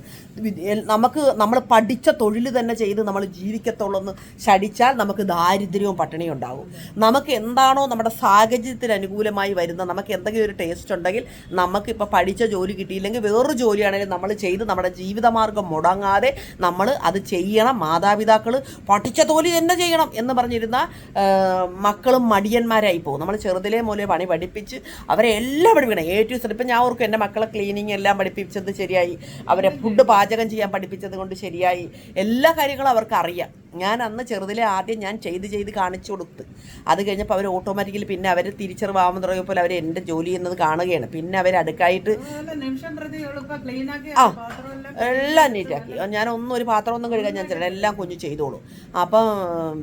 A: നമുക്ക് നമ്മൾ പഠിച്ച തൊഴിൽ തന്നെ ചെയ്ത് നമ്മൾ ജീവിക്കത്തുള്ളൂ എന്ന് ശടിച്ചാൽ നമുക്ക് ദാരിദ്ര്യവും പട്ടിണിയും ഉണ്ടാകും നമുക്ക് എന്താണോ നമ്മുടെ സാഹചര്യത്തിന് അനുകൂലമായി വരുന്ന നമുക്ക് എന്തെങ്കിലും ഒരു ടേസ്റ്റ് ഉണ്ടെങ്കിൽ നമുക്ക് ഇപ്പോൾ പഠിച്ച ജോലി കിട്ടിയില്ലെങ്കിൽ വേറൊരു ജോലിയാണെങ്കിലും നമ്മൾ ചെയ്ത് നമ്മുടെ ജീവിതമാർഗം മുടങ്ങാതെ നമ്മൾ അത് ചെയ്യണം. മാതാപിതാക്കൾ പഠിച്ച ജോലി തന്നെ ചെയ്യണം എന്ന് പറഞ്ഞിരുന്ന മക്കളും മടിയന്മാരായി പോകും. നമ്മൾ ചെറുതിലേ മൂലേ പണി പഠിപ്പിച്ച് അവരെ എല്ലാം പഠിപ്പിക്കണം എ ടു സെഡ് ഇപ്പം ഞാൻ ഓർക്കും എന്റെ മക്കളെ ക്ലീനിങ് എല്ലാം പഠിപ്പിച്ചത് ശരിയായി. അവരെ ഫുഡ് പാചകം ചെയ്യാൻ പഠിപ്പിച്ചത് കൊണ്ട് ശരിയായി. എല്ലാ കാര്യങ്ങളും അവർക്ക് അറിയാം. ഞാൻ അന്ന് ചെറുതിലെ ആദ്യം ഞാൻ ചെയ്ത് ചെയ്ത് കാണിച്ചു കൊടുത്ത്. അത് കഴിഞ്ഞപ്പോൾ അവർ ഓട്ടോമാറ്റിക്കലി പിന്നെ അവർ തിരിച്ചറിവാമെന്ന് തുടങ്ങിയപ്പോൾ അവർ എന്റെ ജോലി ചെയ്യുന്നത് കാണുകയാണ്. പിന്നെ അവർ അടുക്കായിട്ട് ആ. എല്ലാം നീറ്റാക്കി ഞാൻ ഒന്നും ഒരു പാത്രമൊന്നും കഴുകാൻ ഞാൻ ചില എല്ലാം കുഞ്ഞു ചെയ്തോളൂ. അപ്പം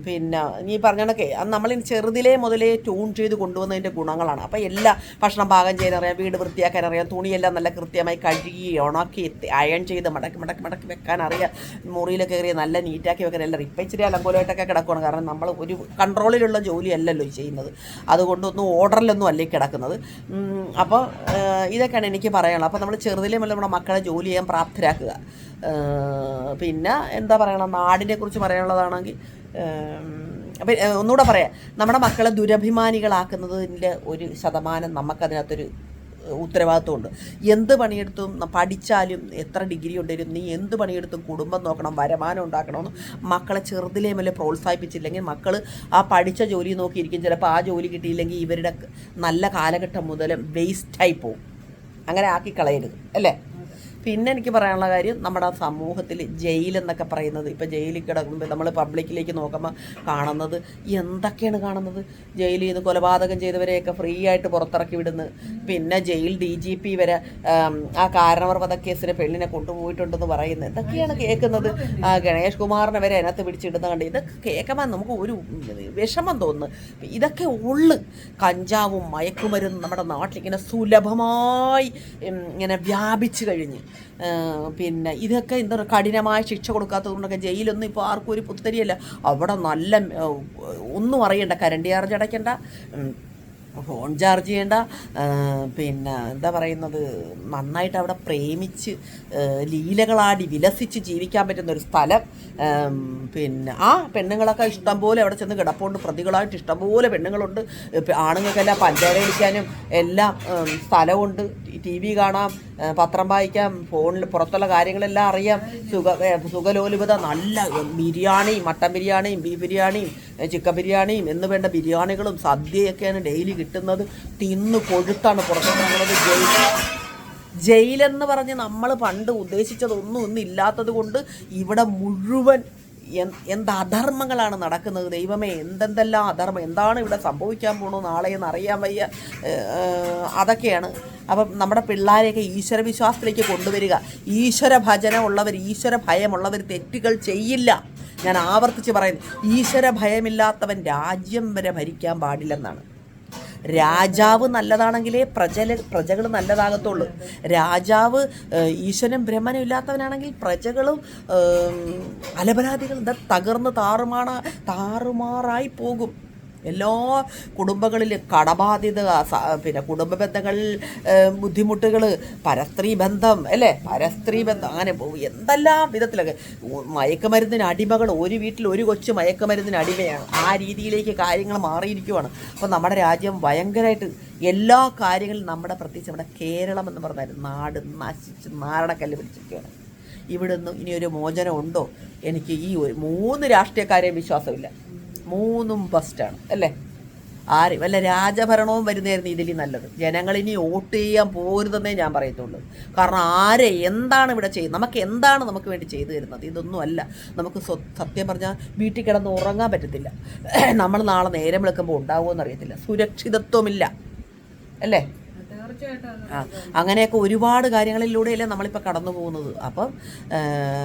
A: പിന്നെ നീ പറഞ്ഞ കണക്കെ അത് നമ്മൾ ചെറുതിലെ മുതലേ ട്യൂൺ ചെയ്ത് കൊണ്ടുവന്നതിന്റെ ഗുണങ്ങളാണ്. അപ്പം എല്ലാ ഭക്ഷണം പാകം ചെയ്യാൻ അറിയാം വീട് വൃത്തിയാക്കാൻ അറിയാം തുണിയെല്ലാം നല്ല കൃത്യമായി കഴുകി ഉണക്കി അയൺ ചെയ്ത് മടക്കി മടക്കി മടക്കി വെക്കാൻ അറിയാം. മുറിയിലൊക്കെ കയറി നല്ല നീറ്റാക്കി വെക്കാൻ എല്ലാം ഇപ്പം ഇച്ചിരി അലങ്കോലമായിട്ടൊക്കെ കിടക്കുകയാണ് കാരണം നമ്മൾ ഒരു കൺട്രോളിലുള്ള ജോലിയല്ലല്ലോ ചെയ്യുന്നത്. അതുകൊണ്ടൊന്നും ഓർഡറിലൊന്നും അല്ലേ കിടക്കുന്നത്. അപ്പോൾ ഇതൊക്കെയാണ് എനിക്ക് പറയാനുള്ളത്. അപ്പോൾ നമ്മൾ ചെറുതിലേ മുതൽ നമ്മുടെ മക്കളെ ജോലി ചെയ്യാൻ പ്രാപ്തരാക്കുക. പിന്നെ എന്താ പറയണം? നാടിനെ കുറിച്ച് പറയാനുള്ളതാണെങ്കിൽ അപ്പം ഒന്നുകൂടെ പറയാം. നമ്മുടെ മക്കളെ ദുരഭിമാനികളാക്കുന്നതിന്റെ ഒരു ശതമാനം നമുക്കതിനകത്തൊരു ഉത്തരവാദിത്വമുണ്ട്. എന്ത് പണിയെടുത്തും പഠിച്ചാലും എത്ര ഡിഗ്രി ഉണ്ടെങ്കിലും നീ എന്ത് പണിയെടുത്തും കുടുംബം നോക്കണം വരുമാനം ഉണ്ടാക്കണമെന്ന് മക്കളെ ചെറുതിലേ മല്ലേ പ്രോത്സാഹിപ്പിച്ചില്ലെങ്കിൽ മക്കൾ ആ പഠിച്ച ജോലി നോക്കിയിരിക്കും ചിലപ്പോൾ ആ ജോലി കിട്ടിയില്ലെങ്കിൽ ഇവരുടെ നല്ല കാലഘട്ടം മുതൽ വേസ്റ്റായി പോവും. അങ്ങനെ ആക്കി കളയരുത് അല്ലേ? പിന്നെ എനിക്ക് പറയാനുള്ള കാര്യം നമ്മുടെ സമൂഹത്തിൽ ജയിലെന്നൊക്കെ പറയുന്നത്. ഇപ്പോൾ ജയിലിൽ കിടക്കുമ്പോൾ നമ്മൾ പബ്ലിക്കിലേക്ക് നോക്കുമ്പോൾ കാണുന്നത് എന്തൊക്കെയാണ് കാണുന്നത്? ജയിലിൽ നിന്ന് കൊലപാതകം ചെയ്തവരെയൊക്കെ ഫ്രീ ആയിട്ട് പുറത്തിറക്കി വിടുന്നു. പിന്നെ ജയിൽ ഡി ജി പി വരെ ആ കാരണവർ കേസിന് പെണ്ണിനെ കൊണ്ടുപോയിട്ടുണ്ടെന്ന് പറയുന്നത്. എന്തൊക്കെയാണ് കേൾക്കുന്നത്. ഗണേഷ് കുമാറിനെ വരെ അതിനകത്ത് പിടിച്ചിടുന്ന കണ്ട് ഇതൊക്കെ കേൾക്കുമ്പോൾ നമുക്ക് ഒരു വിഷമം തോന്നുന്നു. ഇതൊക്കെ ഉള്ളു കഞ്ചാവും മയക്കുമരുന്നും നമ്മുടെ നാട്ടിൽ ഇങ്ങനെ സുലഭമായി ഇങ്ങനെ വ്യാപിച്ചു കഴിഞ്ഞ്. പിന്നെ ഇതൊക്കെ എന്താ പറയുക കഠിനമായ ശിക്ഷ കൊടുക്കാത്തത് കൊണ്ടൊക്കെ ജയിലൊന്നും ഇപ്പോൾ ആർക്കും ഒരു പുത്തരിയല്ല. അവിടെ നല്ല ഒന്നും അറിയണ്ട കരണ്ട് ചാർജ് അടയ്ക്കണ്ട ഫോൺ ചാർജ് ചെയ്യേണ്ട പിന്നെ എന്താ പറയുന്നത് നന്നായിട്ട് അവിടെ പ്രേമിച്ച് ലീലകളാടി വിലസിച്ച് ജീവിക്കാൻ പറ്റുന്ന ഒരു സ്ഥലം പിന്നെ ആ പെണ്ണുങ്ങളൊക്കെ ഇഷ്ടംപോലെ അവിടെ ചെന്ന് കിടപ്പുണ്ട് പ്രതികളായിട്ട് ഇഷ്ടംപോലെ പെണ്ണുങ്ങളുണ്ട് ആണുങ്ങൾക്കെല്ലാം പഞ്ചാര കളിക്കാനും എല്ലാം സ്ഥലമുണ്ട്. ടി വി കാണാം പത്രം വായിക്കാം ഫോണിൽ പുറത്തുള്ള കാര്യങ്ങളെല്ലാം അറിയാം. സുഖ സുഖലോലിപത നല്ല ബിരിയാണിയും മട്ടൻ ബിരിയാണിയും ബീഫ് ബിരിയാണിയും ചിക്കൻ ബിരിയാണിയും എന്ന് വേണ്ട ബിരിയാണികളും സദ്യയൊക്കെയാണ് ഡെയിലി കിട്ടുന്നത്. തിന്ന് കൊഴുത്താണ് പുറത്തുള്ളത് ജയിൽ ജയിലെന്ന് പറഞ്ഞ് നമ്മൾ പണ്ട് ഉദ്ദേശിച്ചതൊന്നും ഒന്നും ഇല്ലാത്തത് കൊണ്ട് ഇവിടെ മുഴുവൻ എന്ത് അധർമ്മങ്ങളാണ് നടക്കുന്നത്? ദൈവമേ എന്തെന്തെല്ലാം അധർമ്മം? എന്താണ് ഇവിടെ സംഭവിക്കാൻ പോണു? നാളെ എന്ന് അറിയാൻ വയ്യ അതൊക്കെയാണ്. അപ്പം നമ്മുടെ പിള്ളേരെയൊക്കെ ഈശ്വര വിശ്വാസത്തിലേക്ക് കൊണ്ടുവരിക. ഈശ്വര ഭജന ഉള്ളവർ ഈശ്വര ഭയമുള്ളവർ തെറ്റുകൾ ചെയ്യില്ല. ഞാൻ ആവർത്തിച്ച് പറയുന്നു. ഈശ്വര ഭയമില്ലാത്തവൻ രാജ്യം വരെ ഭരിക്കാൻ പാടില്ലെന്നാണ്. രാജാവ് നല്ലതാണെങ്കിലേ പ്രജല പ്രജകൾ നല്ലതാകത്തുള്ളൂ. രാജാവ് ഈശ്വരനും ബ്രഹ്മനും ഇല്ലാത്തവനാണെങ്കിൽ പ്രജകളും അലപരാധികൾ തകർന്ന് താറുമാണ താറുമാറായി പോകും. എല്ലാ കുടുംബങ്ങളിലും കടബാധ്യത പിന്നെ കുടുംബ ബന്ധങ്ങളിൽ ബുദ്ധിമുട്ടുകൾ പരസ്ത്രീ ബന്ധം അല്ലേ? പരസ്ത്രീ ബന്ധം അങ്ങനെ എന്തെല്ലാം വിധത്തിലൊക്കെ. മയക്കുമരുന്നിന് അടിമകൾ ഒരു വീട്ടിൽ ഒരു കൊച്ചു മയക്കുമരുന്നിന് അടിമയാണ്. ആ രീതിയിലേക്ക് കാര്യങ്ങൾ മാറിയിരിക്കുവാണ്. അപ്പോൾ നമ്മുടെ രാജ്യം ഭയങ്കരമായിട്ട് എല്ലാ കാര്യങ്ങളും നമ്മുടെ പ്രത്യേകിച്ച് നമ്മുടെ കേരളം എന്ന് പറഞ്ഞാൽ നാട് നശിച്ച് നാരണക്കല്ല് പിടിച്ചിരിക്കുകയാണ് ഇവിടുന്ന് ഇനി ഒരു മോചനം ഉണ്ടോ? എനിക്ക് ഈ ഒരു മൂന്ന് രാഷ്ട്രീയക്കാരെയും വിശ്വാസമില്ല. മൂന്നും ബെസ്റ്റാണ് അല്ലേ? ആര്? വല്ല രാജഭരണവും വരുന്നതായിരുന്നു ഇതിൽ നല്ലത്. ജനങ്ങൾ ഇനി വോട്ട് ചെയ്യാൻ പോരുതെന്നേ ഞാൻ പറയത്തുള്ളൂ. കാരണം ആരെ എന്താണ് ഇവിടെ ചെയ്യുന്നത് നമുക്ക് എന്താണ് നമുക്ക് വേണ്ടി ചെയ്തു തരുന്നത്? ഇതൊന്നും അല്ല. നമുക്ക് സത്യം പറഞ്ഞാൽ വീട്ടിൽ കിടന്ന് ഉറങ്ങാൻ പറ്റത്തില്ല. [CLEARS THROAT] നമ്മൾ നാളെ നേരം വിളിക്കുമ്പോൾ ഉണ്ടാവുമോ അറിയത്തില്ല. സുരക്ഷിതത്വമില്ല. അല്ലേ? ആ അങ്ങനെയൊക്കെ ഒരുപാട് കാര്യങ്ങളിലൂടെയല്ലേ നമ്മളിപ്പോൾ കടന്നു പോകുന്നത്. അപ്പം ആ,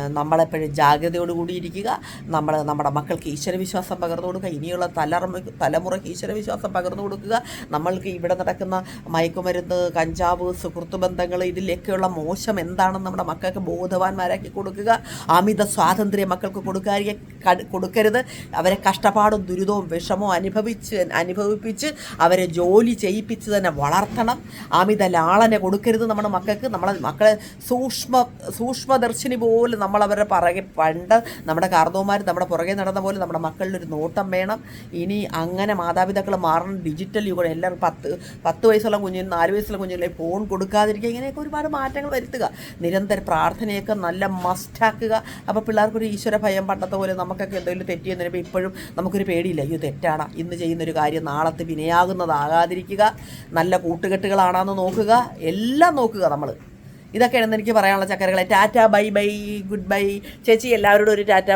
A: നമ്മളെപ്പോഴും ജാഗ്രതയോട് കൂടിയിരിക്കുക നമ്മൾ നമ്മുടെ മക്കൾക്ക് ഈശ്വരവിശ്വാസം പകർന്നു കൊടുക്കുക. ഇനിയുള്ള തലമുറ തലമുറയ്ക്ക് ഈശ്വരവിശ്വാസം പകർന്നു കൊടുക്കുക. നമ്മൾക്ക് ഇവിടെ നടക്കുന്ന മയക്കുമരുന്ന് കഞ്ചാവ് സുഹൃത്ത് ബന്ധങ്ങൾ ഇതിലൊക്കെയുള്ള മോശം എന്താണെന്ന് നമ്മുടെ മക്കൾക്ക് ബോധവാന്മാരാക്കി കൊടുക്കുക. അമിത സ്വാതന്ത്ര്യം മക്കൾക്ക് കൊടുക്കാതെ കട്- കൊടുക്കരുത്. അവരെ കഷ്ടപ്പാടും ദുരിതവും വിഷമവും അനുഭവിച്ച് അനുഭവിപ്പിച്ച് അവരെ ജോലി ചെയ്യിപ്പിച്ച് തന്നെ വളർത്തണം. അമിത ലാളന കൊടുക്കരുത് നമ്മുടെ മക്കൾക്ക്. നമ്മളെ മക്കളെ സൂക്ഷ്മ സൂക്ഷ്മദർശിനി പോലെ നമ്മളവരെ പറകെ പണ്ട് നമ്മുടെ കാർന്നോമാർ നമ്മുടെ പുറകെ നടന്ന പോലെ നമ്മുടെ മക്കളിലൊരു നോട്ടം വേണം. ഇനി അങ്ങനെ മാതാപിതാക്കൾ മാറണം. ഡിജിറ്റൽ യുഗം എല്ലാവരും പത്ത് പത്ത് വയസ്സുള്ള കുഞ്ഞിന് നാല് വയസ്സുള്ള കുഞ്ഞിനെ ഫോൺ കൊടുക്കാതിരിക്കുക. ഇങ്ങനെയൊക്കെ ഒരുപാട് മാറ്റങ്ങൾ വരുത്തുക. നിരന്തര പ്രാർത്ഥനയൊക്കെ നല്ല മസ്റ്റാക്കുക അപ്പോൾ പിള്ളേർക്കൊരു ഈശ്വര ഭയം പണ്ടത്തെ പോലെ നമുക്കൊക്കെ എന്തെങ്കിലും തെറ്റിയെന്നപ്പോൾ ഇപ്പോഴും നമുക്കൊരു പേടിയില്ല. അയ്യോ തെറ്റാണ്. ഇന്ന് ചെയ്യുന്നൊരു കാര്യം നാളത്തെ വിനയാകുന്നതാകാതിരിക്കുക. നല്ല കൂട്ടുകെട്ടുകളാണെന്ന് നോക്കുക. എല്ലാം നോക്കുക നമ്മൾ ഇതൊക്കെയാണ് എനിക്ക് പറയാനുള്ള ചക്കരകളെ. Tata bye bye good bye. ചേച്ചി എല്ലാവരോടും ഒരു ടാറ്റ.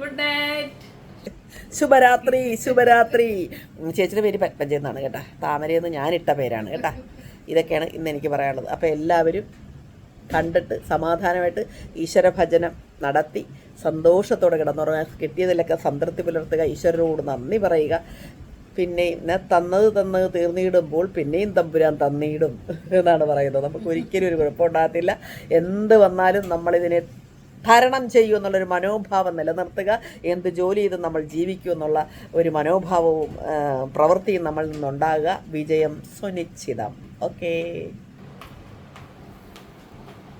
B: ഗുഡ് നൈറ്റ്
A: ശുഭരാത്രി. ശുഭരാത്രി ചേച്ചിയുടെ പേര് എന്നാണ് കേട്ടാ. താമരയെന്ന് ഇട്ട പേരാണ് കേട്ടാ. ഇതൊക്കെയാണ് ഇന്ന് എനിക്ക് പറയാനുള്ളത്. അപ്പോൾ എല്ലാവരും കണ്ടിട്ട് സമാധാനമായിട്ട് ഈശ്വര ഭജനം നടത്തി സന്തോഷത്തോടെ കിടന്നുറങ്ങാൻ കിട്ടിയതിലൊക്കെ സംതൃപ്തി പുലർത്തുക. ഈശ്വരനോട് നന്ദി പറയുക. പിന്നെ ഇന്നെ തന്നത് തന്നത് തീർന്നിടുമ്പോൾ പിന്നെയും തമ്പുരാൻ തന്നിടും എന്നാണ് പറയുന്നത്. നമുക്ക് ഒരിക്കലും ഒരു കുഴപ്പമുണ്ടാകത്തില്ല എന്ത് വന്നാലും നമ്മളിതിനെ തരണം ചെയ്യൂ എന്നുള്ളൊരു മനോഭാവം നിലനിർത്തുക. എന്ത് ജോലി ചെയ്ത് നമ്മൾ ജീവിക്കൂ എന്നുള്ള ഒരു മനോഭാവവും പ്രവൃത്തിയും നമ്മളിൽ നിന്നുണ്ടാകുക. വിജയം സുനിശ്ചിതം. ഓക്കേ.